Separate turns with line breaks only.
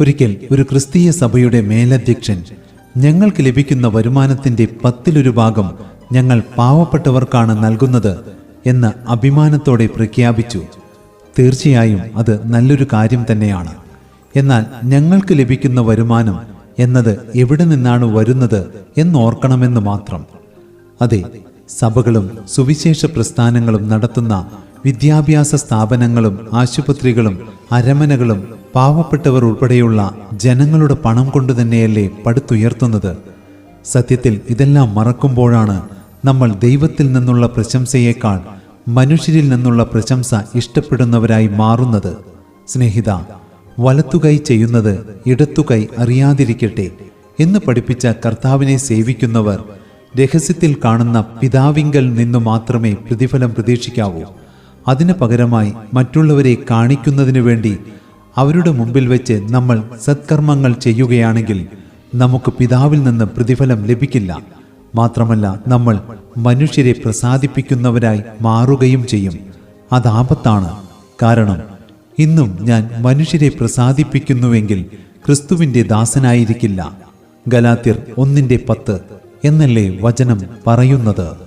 ഒരിക്കൽ ഒരു ക്രിസ്തീയ സഭയുടെ മേലധ്യക്ഷൻ ഞങ്ങൾക്ക് ലഭിക്കുന്ന വരുമാനത്തിന്റെ പത്തിലൊരു ഭാഗം ഞങ്ങൾ പാവപ്പെട്ടവർക്കാണ് നൽകുന്നത് എന്ന് അഭിമാനത്തോടെ പ്രഖ്യാപിച്ചു. തീർച്ചയായും അത് നല്ലൊരു കാര്യം തന്നെയാണ്. എന്നാൽ ഞങ്ങൾക്ക് ലഭിക്കുന്ന വരുമാനം എന്നത് എവിടെ നിന്നാണ് വരുന്നത് എന്നോർക്കണമെന്ന് മാത്രം. അതെ സഭകളും സുവിശേഷ പ്രസ്ഥാനങ്ങളും നടത്തുന്ന വിദ്യാഭ്യാസ സ്ഥാപനങ്ങളും ആശുപത്രികളും അരമനകളും പാവപ്പെട്ടവർ ഉൾപ്പെടെയുള്ള ജനങ്ങളുടെ പണം കൊണ്ടു തന്നെയല്ലേ പടുത്തുയർത്തുന്നത്. സത്യത്തിൽ ഇതെല്ലാം മറക്കുമ്പോഴാണ് നമ്മൾ ദൈവത്തിൽ നിന്നുള്ള പ്രശംസയേക്കാൾ മനുഷ്യരിൽ നിന്നുള്ള പ്രശംസ ഇഷ്ടപ്പെടുന്നവരായി മാറുന്നത്. സ്നേഹിത വലത്തുകൈ ചെയ്യുന്നത് ഇടത്തുകൈ അറിയാതിരിക്കട്ടെ എന്ന് പഠിപ്പിച്ച കർത്താവിനെ സേവിക്കുന്നവർ രഹസ്യത്തിൽ കാണുന്ന പിതാവിങ്കൽ നിന്നു മാത്രമേ പ്രതിഫലം പ്രതീക്ഷിക്കാവൂ. അതിന് പകരമായി മറ്റുള്ളവരെ കാണിക്കുന്നതിനു വേണ്ടി അവരുടെ മുമ്പിൽ വെച്ച് നമ്മൾ സത്കർമ്മങ്ങൾ ചെയ്യുകയാണെങ്കിൽ നമുക്ക് പിതാവിൽ നിന്ന് പ്രതിഫലം ലഭിക്കില്ല. മാത്രമല്ല നമ്മൾ മനുഷ്യരെ പ്രസാദിപ്പിക്കുന്നവരായി മാറുകയും ചെയ്യും. അതാപത്താണ് കാരണം ഇന്നും ഞാൻ മനുഷ്യരെ പ്രസാദിപ്പിക്കുന്നുവെങ്കിൽ ക്രിസ്തുവിന്റെ ദാസനായിരിക്കില്ല. ഗലാത്തിർ ഒന്നിന്റെ പത്ത് എന്നല്ലേ വചനം പറയുന്നത്?